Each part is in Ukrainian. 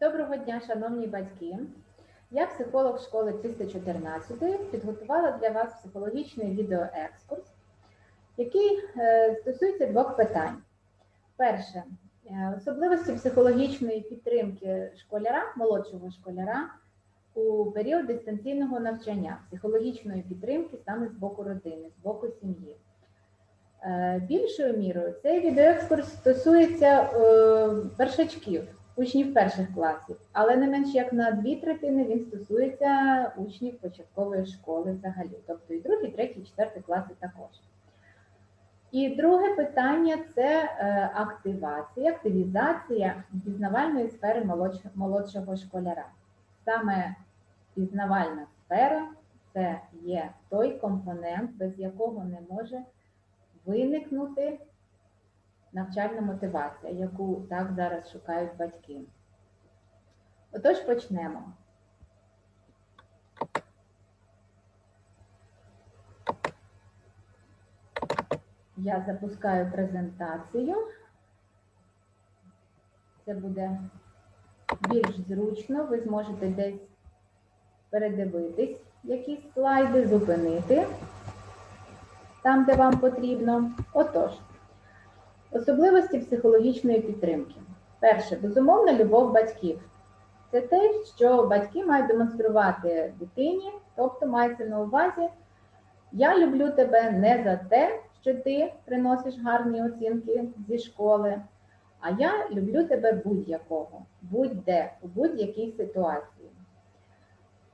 Доброго дня, шановні батьки. Я психолог школи 314 підготувала для вас психологічний відеоекскурс, який е, стосується двох питань. Перше е, особливості психологічної підтримки школяра, молодшого школяра у період дистанційного навчання, психологічної підтримки саме з боку родини, з боку сім'ї. Е, Більшою мірою цей відеоекскурс стосується першачків, учнів перших класів, але не менш як на дві третини він стосується учнів початкової школи взагалі, тобто і другий, третій, четвертий класи також. І друге питання це е, активація, активізація пізнавальної сфери молодш- молодшого школяра. Саме пізнавальна сфера це є той компонент, без якого не може виникнути навчальна мотивація, яку так зараз шукають батьки. Отож почнемо. Я запускаю презентацію. Це буде більш зручно. Ви зможете десь передивитись якісь слайди, зупинити там, де вам потрібно. Отож, особливості психологічної підтримки. Перше, безумовна любов батьків. Це те, що батьки мають демонструвати дитині, тобто мається на увазі, я люблю тебе не за те, що ти приносиш гарні оцінки зі школи, а я люблю тебе будь-якого, будь-де, у будь-якій ситуації.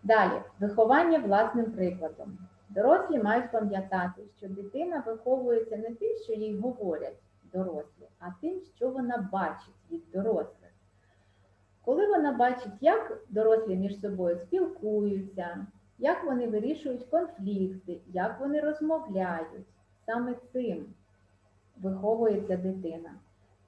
Далі, виховання власним прикладом. Дорослі мають пам'ятати, що дитина виховується не тим, що їй говорять дорослі, а тим, що вона бачить від дорослих. Коли вона бачить, як дорослі між собою спілкуються, як вони вирішують конфлікти, як вони розмовляють, саме цим виховується дитина.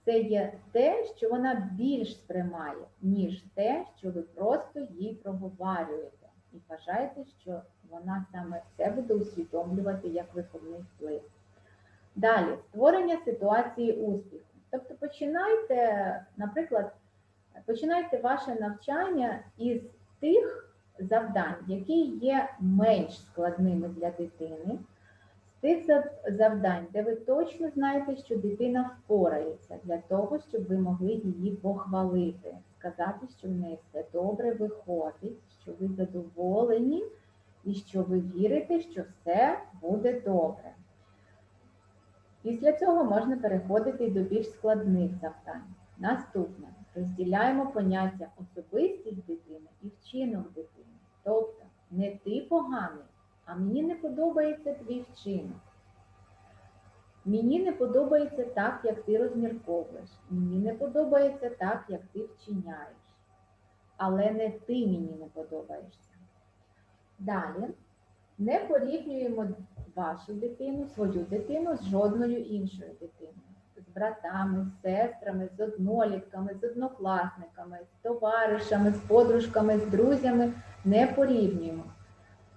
Це є те, що вона більш сприймає, ніж те, що ви просто їй проговорюєте. І вважаєте, що вона саме це буде усвідомлювати як виховний вплив. Далі, створення ситуації успіху. Тобто починайте, наприклад, починайте ваше навчання із тих завдань, які є менш складними для дитини, з тих завдань, де ви точно знаєте, що дитина впорається, для того, щоб ви могли її похвалити, сказати, що в неї все добре виходить, що ви задоволені і що ви вірите, що все буде добре. Після цього можна переходити до більш складних завдань. Наступне розділяємо поняття особистість дитини і вчинок дитини. Тобто не ти поганий, а мені не подобається твій вчинок. Мені не подобається так, як ти розмірковуєш. Мені не подобається так, як ти вчиняєш. Але не ти мені не подобаєшся. Далі не порівнюємо вашу дитину, свою дитину з жодною іншою дитиною. З братами, з сестрами, з однолітками, з однокласниками, з товаришами, з подружками, з друзями не порівнюємо.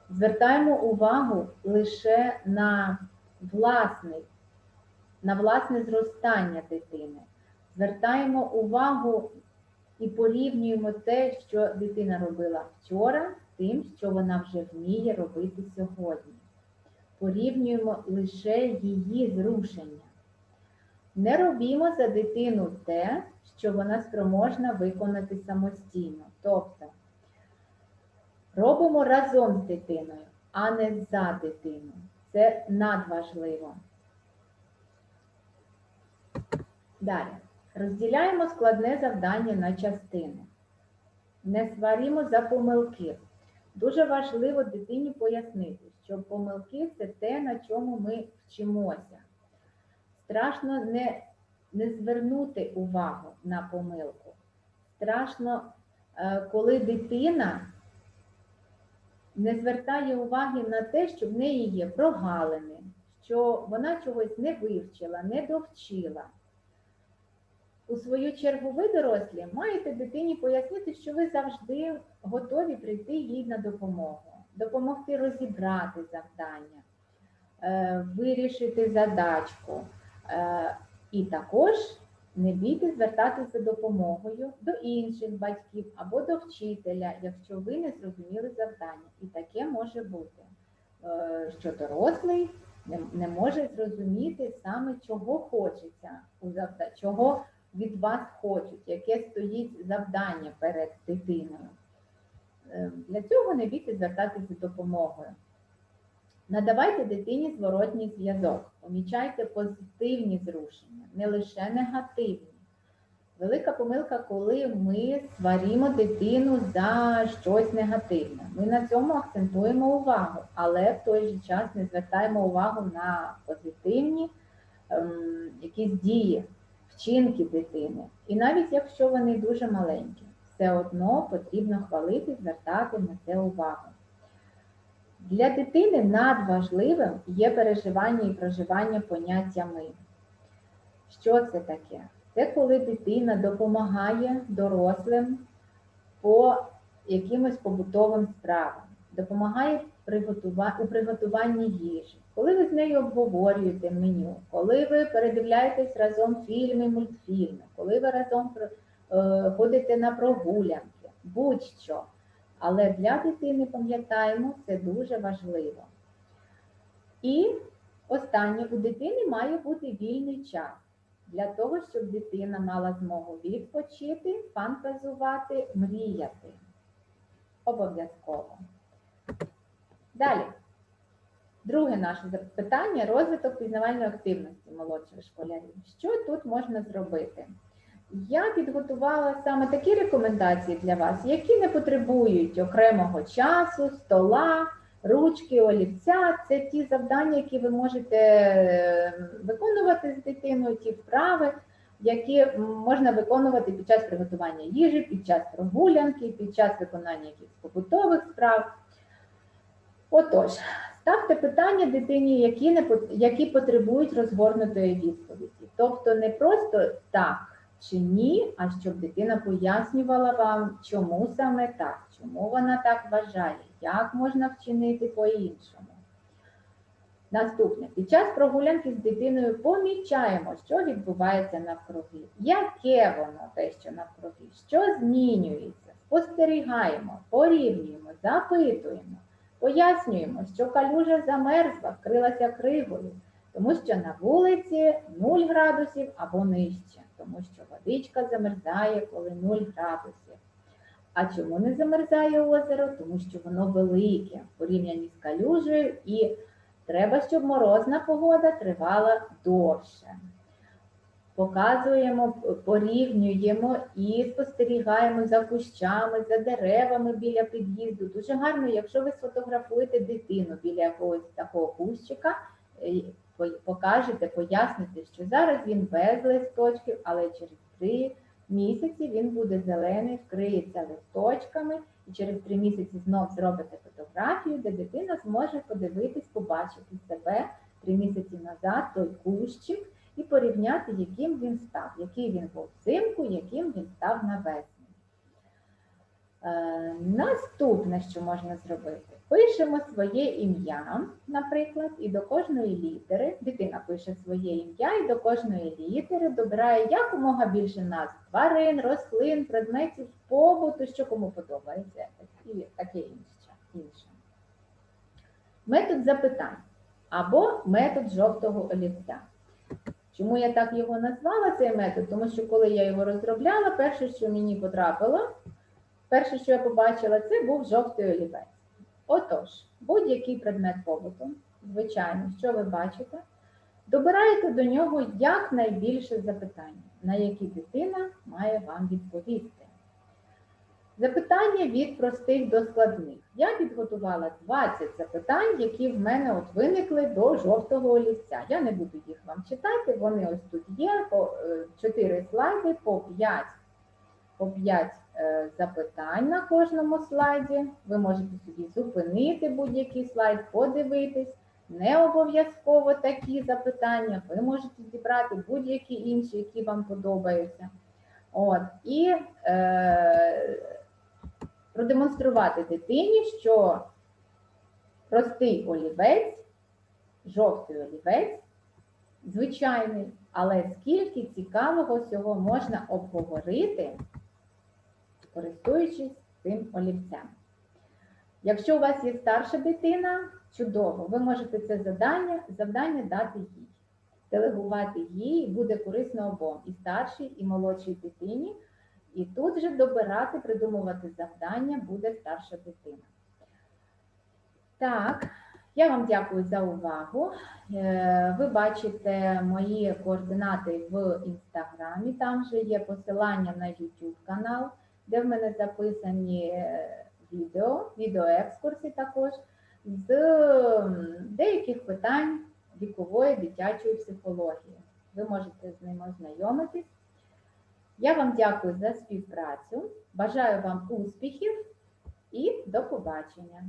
Звертаємо увагу лише на власний, на власне зростання дитини. Звертаємо увагу і порівнюємо те, що дитина робила вчора, з тим, що вона вже вміє робити сьогодні. Порівнюємо лише її зрушення. Не робімо за дитину те, що вона спроможна виконати самостійно. Тобто робимо разом з дитиною, а не за дитину. Це надважливо. Далі. Розділяємо складне завдання на частини. Не сварімо за помилки. Дуже важливо дитині пояснити, що помилки це те, на чому ми вчимося. Страшно не, не звернути увагу на помилку. Страшно, е, коли дитина не звертає уваги на те, що в неї є прогалини, що вона чогось не вивчила, не довчила. У свою чергу, ви, дорослі, маєте дитині пояснити, що ви завжди готові прийти їй на допомогу, допомогти розібрати завдання, е, вирішити задачку. Е, І також Не бійте звертатися за допомогою до інших батьків або до вчителя, якщо ви не зрозуміли завдання. І таке може бути, е, що дорослий не, може зрозуміти саме, чого хочеться у завданні, чого від вас хочуть, яке стоїть завдання перед дитиною. Е, Для цього не бійте звертатися за допомогою. Надавайте дитині зворотній зв'язок, помічайте позитивні зрушення, не лише негативні. Велика помилка, коли ми сваримо дитину за щось негативне. Ми на цьому акцентуємо увагу, але в той же час не звертаємо увагу на позитивні ем, якісь дії, вчинки дитини. І навіть якщо вони дуже маленькі, все одно потрібно хвалити, звертати на це увагу. Для дитини надважливим є переживання і проживання поняття ми. Що це таке? Це коли дитина допомагає дорослим по якимось побутовим справам, допомагає у приготуванні їжі, коли ви з нею обговорюєте меню, коли ви передивляєтесь разом фільми, мультфільми, коли ви разом ходите на прогулянки, будь-що. Але для дитини, пам'ятаємо, це дуже важливо. І останнє, у дитини має бути вільний час для того, щоб дитина мала змогу відпочити, фантазувати, мріяти. Обов'язково. Далі. Друге наше запитання розвиток пізнавальної активності молодших школярів. Що тут можна зробити? Я підготувала саме такі рекомендації для вас, які не потребують окремого часу, стола, ручки, олівця. Це ті завдання, які ви можете е, виконувати з дитиною, ті вправи, які можна виконувати під час приготування їжі, під час прогулянки, під час виконання якихось побутових справ. Отож, ставте питання дитині, які, не, які потребують розгорнутої відповіді. Тобто не просто так чи ні, а щоб дитина пояснювала вам, чому саме так, чому вона так вважає, як можна вчинити по-іншому. Наступне. Під час прогулянки з дитиною помічаємо, що відбувається навкруги, яке воно те, що навкруги, що змінюється, спостерігаємо, порівнюємо, запитуємо, пояснюємо, що калюжа замерзла, вкрилася кривою, тому що на вулиці 0 градусів або нижче, тому що водичка замерзає, коли 0 градусів. А чому не замерзає озеро? Тому що воно велике в порівнянні з калюжею і треба, щоб морозна погода тривала довше. Показуємо, порівнюємо і спостерігаємо за кущами, за деревами біля під'їзду. Дуже гарно, якщо ви сфотографуєте дитину біля якогось такого кущика, е, покажете, поясните, що зараз він без листочків, але через три місяці він буде зелений, вкриється листочками, і через три місяці знов зробите фотографію, де дитина зможе подивитись, побачити себе три місяці назад, той кущик, і порівняти, яким він став, який він був взимку, яким він став навесні. Е, наступне, що можна зробити, пишемо своє ім'я, наприклад, і до кожної літери, дитина пише своє ім'я і до кожної літери добирає якомога більше назв тварин, рослин, предметів побуту, що кому подобається, і таке інше. Метод запитань або метод жовтого олівця. Чому я так його назвала, цей метод? Тому що коли я його розробляла, перше, що мені потрапило, перше, що я побачила, це був жовтий олівець. Отож, будь-який предмет побуту, звичайно, що ви бачите, добираєте до нього якнайбільше запитань, на які дитина має вам відповісти. Запитання від простих до складних. Я підготувала 20 запитань, які в мене от виникли до жовтого олівця. Я не буду їх вам читати, вони ось тут є, по 4 слайди, по 5, по 5 е, запитань на кожному слайді. Ви можете собі зупинити будь-який слайд, подивитись. Не обов'язково такі запитання, ви можете зібрати будь-які інші, які вам подобаються. От, і е, продемонструвати дитині, що простий олівець, жовтий олівець, звичайний, Але скільки цікавого всього можна обговорити, користуючись цим олівцем. Якщо у вас є старша дитина, чудово, ви можете це завдання, завдання дати їй. Делегувати їй буде корисно обом і старшій, і молодшій дитині. І тут же добирати, придумувати завдання буде старша дитина. Так, я вам дякую за увагу. Е, Ви бачите мої координати в інстаграмі. Там же є посилання на YouTube канал, де в мене записані е, відео, відеоекскурси також з деяких питань вікової дитячої психології. Ви можете з ними ознайомитись. Я вам дякую за співпрацю. Бажаю вам успіхів і до побачення!